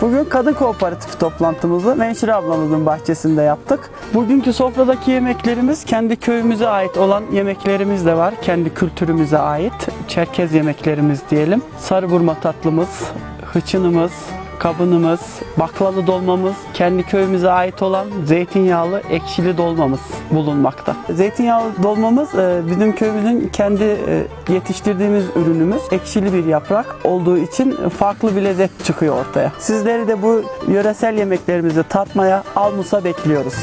Bugün kadın kooperatif toplantımızı Menşire ablamızın bahçesinde yaptık. Bugünkü sofradaki yemeklerimiz kendi köyümüze ait olan yemeklerimiz de var. Kendi kültürümüze ait. Çerkez yemeklerimiz diyelim. Sarı burma tatlımız, hıçınımız, kabınımız, baklalı dolmamız, kendi köyümüze ait olan zeytinyağlı ekşili dolmamız bulunmakta. Zeytinyağlı dolmamız e, bizim köyümüzün kendi e, yetiştirdiğimiz ürünümüz. Ekşili bir yaprak olduğu için farklı bir lezzet çıkıyor ortaya. Sizleri de bu yöresel yemeklerimizi tatmaya Almus'a bekliyoruz.